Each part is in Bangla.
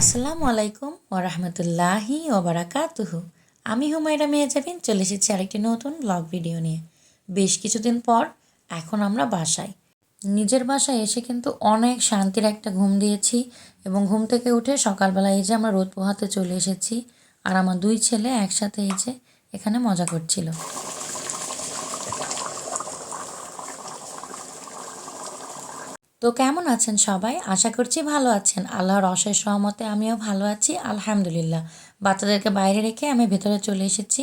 আসসালামু আলাইকুম ওরহমতুল্লাহি ওবরাকাতুহু আমি হুমায়রা মেহজাবিন, চলে এসেছি আরেকটি নতুন ব্লগ ভিডিও নিয়ে। বেশ কিছুদিন পর এখন আমরা বাসায়। নিজের বাসায় এসে কিন্তু অনেক শান্তির একটা ঘুম দিয়েছি এবং ঘুম থেকে উঠে সকালবেলা এই যে আমরা রোদ পোহাতে চলে এসেছি আর আমার দুই ছেলে একসাথে এই যে এখানে মজা করছিল। তো কেমন আছেন সবাই? আশা করছি ভালো আছেন। আল্লাহর অশেষ সহমতে আমিও ভালো আছি, আলহামদুলিল্লাহ। বাচ্চাদেরকে বাইরে রেখে আমি ভেতরে চলে এসেছি।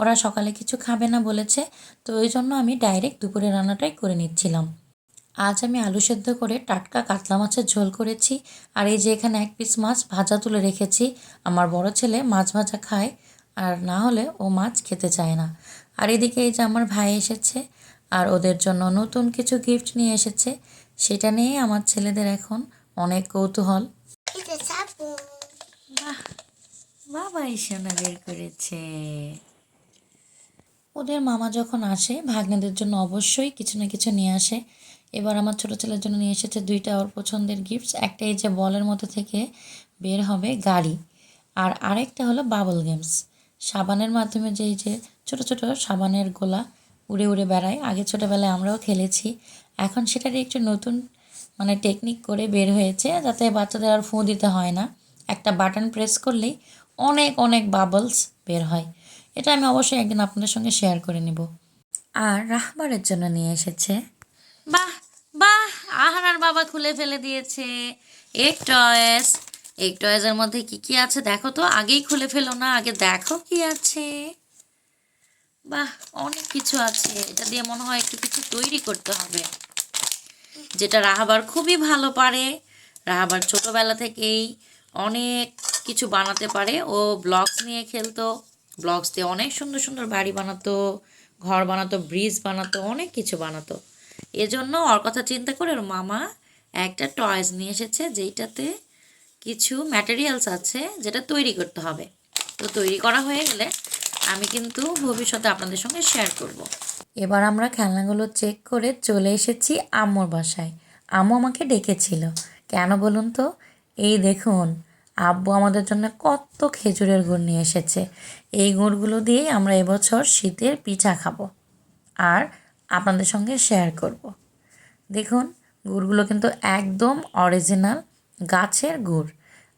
ওরা সকালে কিছু খাবে না বলেছে, তো ওই জন্য আমি ডাইরেক্ট দুপুরে রান্নাটাই করে নিচ্ছিলাম। আজ আমি আলু সেদ্ধ করে টাটকা কাতলা মাছের ঝোল করেছি, আর এই যে এখানে এক পিস মাছ ভাজা তুলে রেখেছি। আমার বড় ছেলে মাছ ভাজা খায়, আর না হলে ও মাছ খেতে চায় না। আর এদিকে এই যে আমার ভাই এসেছে, আর ওদের জন্য নতুন কিছু গিফট নিয়ে এসেছে। সেটা নিয়ে আমার ছেলেদের এখন অনেক কৌতূহল। বাবা সোনা বের করেছে। ওদের মামা যখন আসে ভাগ্নেদের জন্য অবশ্যই কিছু না কিছু নিয়ে আসে। এবার আমার ছোটো ছেলের জন্য নিয়ে এসেছে দুইটা ওর পছন্দের গিফটস একটা এই যে বলের মতো থেকে বের হবে গাড়ি আর আরেকটা হলো বাবল গেমস সাবানের মাধ্যমে যে এই যে ছোটো ছোটো সাবানের গোলা উড়ে উড়ে বেড়ায়। আগে ছোটোবেলায় আমরাও খেলেছি। এখন সেটার একটু নতুন মানে টেকনিক করে বের হয়েছে যাতে বাচ্চাদের আর ফু দিতে হয় না। একটা বাটন প্রেস করলেই অনেক অনেক বাবলস বের হয়। এটা আমি অবশ্যই একদিন আপনাদের সঙ্গে শেয়ার করে নেব। আর রাহবারের জন্য নিয়ে এসেছে। বাহ বাহ! আহারার বাবা খুলে ফেলে দিয়েছে। এক টয়েস এক টয়েসের মধ্যে কি কি আছে দেখো তো? আগেই খুলে ফেলো না, আগে দেখো কি আছে। বাহ, অনেক কিছু আছে। এটা দিয়ে মনে হয় একটু কিছু তৈরি করতে হবে। যেটা রাহাবার খুবই ভালো পারে। রাহাবার ছোটোবেলা থেকেই অনেক কিছু বানাতে পারে। ও ব্লগস নিয়ে খেলতো। ব্লগস দিয়ে অনেক সুন্দর সুন্দর বাড়ি বানাতো, ঘর বানাতো, ব্রিজ বানাতো, অনেক কিছু বানাতো। এজন্য ওর কথা চিন্তা করে ওর মামা একটা টয়েস নিয়ে এসেছে যেইটাতে কিছু ম্যাটেরিয়ালস আছে যেটা তৈরি করতে হবে। তো তৈরি করা হয়ে গেলে আমি কিন্তু ভবিষ্যতে আপনাদের সঙ্গে শেয়ার করব। এবার আমরা খেলনাগুলো চেক করে চলে এসেছি আম্মুর বাসায়। আম্মু আমাকে ডেকেছিল। কেন বলুন তো? এই দেখুন, আব্বু আমাদের জন্য কত খেজুরের গুড় নিয়ে এসেছে। এই গুড়গুলো দিয়েই আমরা এবছর শীতের পিঠা খাব আর আপনাদের সঙ্গে শেয়ার করব। দেখুন, গুড়গুলো কিন্তু একদম অরিজিনাল গাছের গুড়।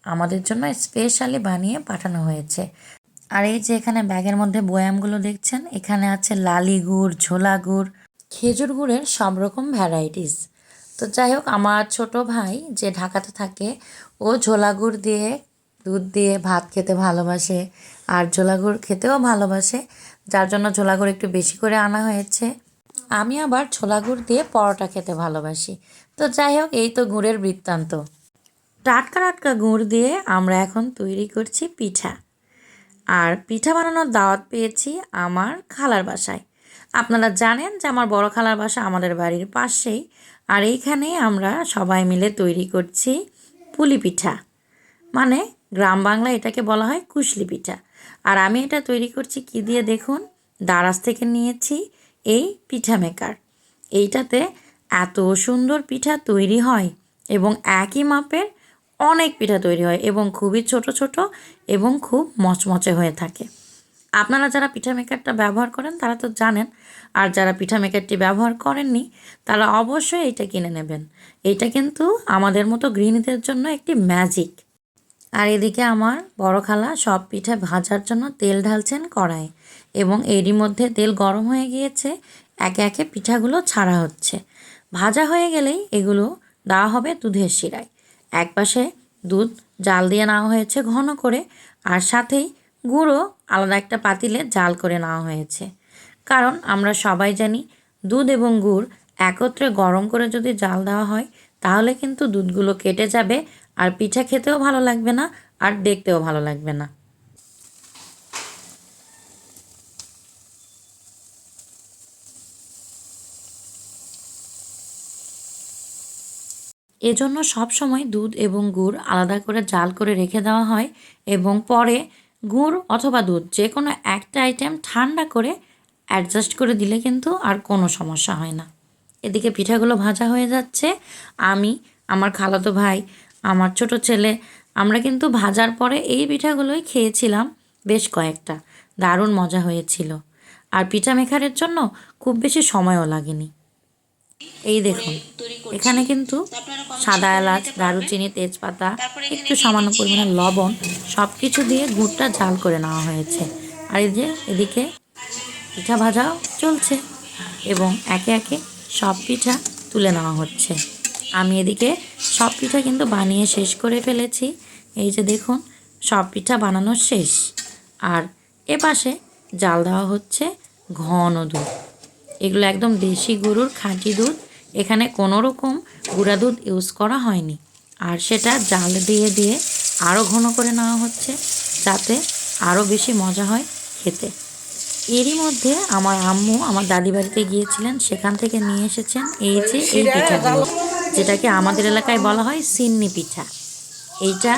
আমাদের জন্য স্পেশালি বানিয়ে পাঠানো হয়েছে। আর এই যে এখানে ব্যাগের মধ্যে বয়ামগুলো দেখছেন, এখানে আছে লালি গুড় ঝোলা গুড়, খেজুর গুড়ের সব রকম ভ্যারাইটিস তো যাই হোক, আমার ছোট ভাই যে ঢাকাতে থাকে, ও ঝোলা গুড় দিয়ে, দুধ দিয়ে ভাত খেতে ভালোবাসে, আর ঝোলা গুড় খেতেও ভালোবাসে, যার জন্য ঝোলা গুড় একটু বেশি করে আনা হয়েছে। আমি আবার ছোলা গুড় দিয়ে পরোটা খেতে ভালোবাসি। তো যাই হোক, এই তো গুড়ের বৃত্তান্ত। টাটকা টাটকা গুড় দিয়ে আমরা এখন তৈরি করছি পিঠা। আর পিঠা বানানোর দাওয়াত পেয়েছি আমার খালার বাসায়। আপনারা জানেন যে আমার বড় খালার বাসা আমাদের বাড়ির পাশেই, আর এইখানে আমরা সবাই মিলে তৈরি করছি পুলি পিঠা। মানে গ্রাম বাংলায় এটাকে বলা হয় কুশলি পিঠা। আর আমি এটা তৈরি করছি কি দিয়ে দেখুন? দারাজ থেকে নিয়েছি এই পিঠা মেকার। এইটাতে এত সুন্দর পিঠা তৈরি হয় এবং একই মাপের অনেক পিঠা তৈরি হয় এবং খুবই ছোট ছোট এবং খুব মচমচে হয়ে থাকে। আপনারা যারা পিঠা মেকারটা ব্যবহার করেন, তারা তো জানেন। আর যারা পিঠা মেকারটি ব্যবহার করেননি, তারা অবশ্যই এইটা কিনে নেবেন। এইটা কিন্তু আমাদের মতো গৃহিণীদের জন্য একটি ম্যাজিক। আর এদিকে আমার বড় খালা সব পিঠা ভাজার জন্য তেল ঢালছেন কড়াই এবং এরই মধ্যে তেল গরম হয়ে গিয়েছে, একে একে পিঠাগুলো ছাড়া হচ্ছে। ভাজা হয়ে গেলেই এগুলো দেওয়া হবে দুধের শিরায়। এক পাশে দুধ জাল দিয়ে নেওয়া হয়েছে ঘন করে, আর সাথেই গুঁড়ো আলাদা একটা পাতিলে জাল করে নেওয়া হয়েছে। কারণ আমরা সবাই জানি দুধ এবং গুড় একত্রে গরম করে যদি জাল দেওয়া হয়, তাহলে কিন্তু দুধগুলো কেটে যাবে, আর পিঠা খেতেও ভালো লাগবে না, আর দেখতেও ভালো লাগবে না। এজন্য সবসময় দুধ এবং গুড় আলাদা করে জাল করে রেখে দেওয়া হয় এবং পরে গুড় অথবা দুধ যে কোনো একটা আইটেম ঠান্ডা করে অ্যাডজাস্ট করে দিলে কিন্তু আর কোনো সমস্যা হয় না। এদিকে পিঠাগুলো ভাজা হয়ে যাচ্ছে। আমি, আমার খালাতো ভাই, আমার ছোট ছেলে, আমরা কিন্তু ভাজার পরে এই পিঠাগুলোই খেয়েছিলাম বেশ কয়েকটা। দারুণ মজা হয়েছিল। আর পিঠা মেখারের জন্য খুব বেশি সময়ও লাগেনি। এই দেখুন, এখানে কিন্তু সাদা এলাচ, দারুচিনি, তেজপাতা, একটু সামান্য পরিমাণে লবণ সব কিছু দিয়ে গুড়টা জাল করে নেওয়া হয়েছে। আর এই যে এদিকে পিঠা ভাজাও চলছে এবং একে একে সব পিঠা তুলে নেওয়া হচ্ছে। আমি এদিকে সব পিঠা কিন্তু বানিয়ে শেষ করে ফেলেছি। এই যে দেখুন, সব পিঠা বানানো শেষ। আর এ পাশে জাল দেওয়া হচ্ছে ঘন দুধ। এগুলো একদম দেশি গরুর খাঁটি দুধ। এখানে কোনো রকম গুঁড়া দুধ ইউজ করা হয়নি। আর সেটা জাল দিয়ে দিয়ে আরও ঘন করে নেওয়া হচ্ছে যাতে আরও বেশি মজা হয় খেতে। এরই মধ্যে আমার আম্মু আমার দাদি বাড়িতে গিয়েছিলেন, সেখান থেকে নিয়ে এসেছেন এই যে এই পিঠাগুলো, যেটাকে আমাদের এলাকায় বলা হয় সিন্নি পিঠা। এইটা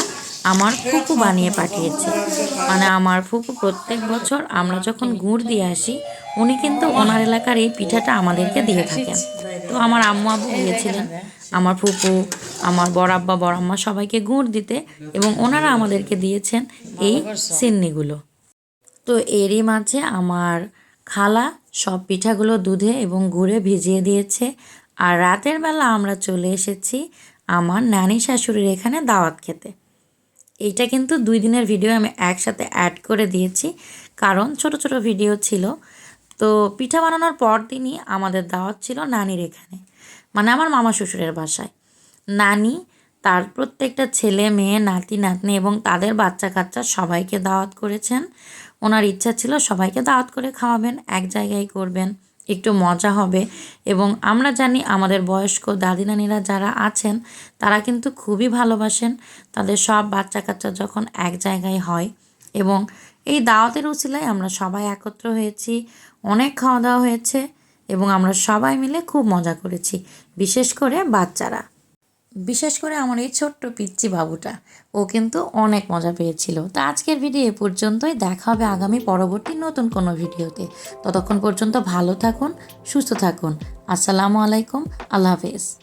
আমার ফুপু বানিয়ে পাঠিয়েছে। মানে আমার ফুপু প্রত্যেক বছর আমরা যখন গুড় দিয়ে আসি, উনি কিন্তু ওনার এলাকার এই পিঠাটা আমাদেরকে দিয়ে থাকেন। তো আমার আম্মু আব্বু গিয়েছিলেন, আমার ফুপু, আমার বড়াব্বা বড়াম্মা সবাইকে গুড় দিতে এবং ওনারা আমাদেরকে দিয়েছেন এই সিন্নিগুলো। তো এরই মাঝে আমার খালা সব পিঠাগুলো দুধে এবং গুড়ে ভিজিয়ে দিয়েছে। আর রাতের বেলা আমরা চলে এসেছি আমার নানি শাশুড়ির এখানে দাওয়াত খেতে। এইটা কিন্তু দুই দিনের ভিডিও আমি একসাথে অ্যাড করে দিয়েছি। কারণ ছোট ছোট ভিডিও ছিল। তো পিঠা বানানোর পর দিনই আমাদের দাওয়াত ছিল নানির এখানে। মানে আমার মামা শ্বশুরের বাসায়। নানি, তার প্রত্যেকটা ছেলে, মেয়ে, নাতি, নাতনি এবং তাদের বাচ্চা কাচ্চা সবাইকে দাওয়াত করেছেন। ওনার ইচ্ছা ছিল সবাইকে দাওয়াত করে খাওয়াবেন, এক জায়গায় করবেন। একটু মজা হবে। এবং আমরা জানি আমাদের বয়স্ক দাদি নানিরা যারা আছেন, তারা কিন্তু খুবই ভালোবাসেন। তাদের সব বাচ্চা কাচ্চা যখন এক জায়গায় হয় এবং এই দাওয়াতের উচিলায় আমরা সবাই একত্র হয়েছি, অনেক খাওয়া দাওয়া হয়েছে এবং আমরা সবাই মিলে খুব মজা করেছি, বিশেষ করে বাচ্চারা। বিশেষ করে আমার এই ছোট্ট পিচ্ছি বাবুটা। ও কিন্তু অনেক মজা পেয়েছিল। তো আজকের ভিডিও এ পর্যন্তই। দেখা হবে আগামী পরবর্তী নতুন কোনো ভিডিওতে। ততক্ষণ পর্যন্ত ভালো থাকুন, সুস্থ থাকুন। আসসালামু আলাইকুম। আল্লাহ হাফেজ।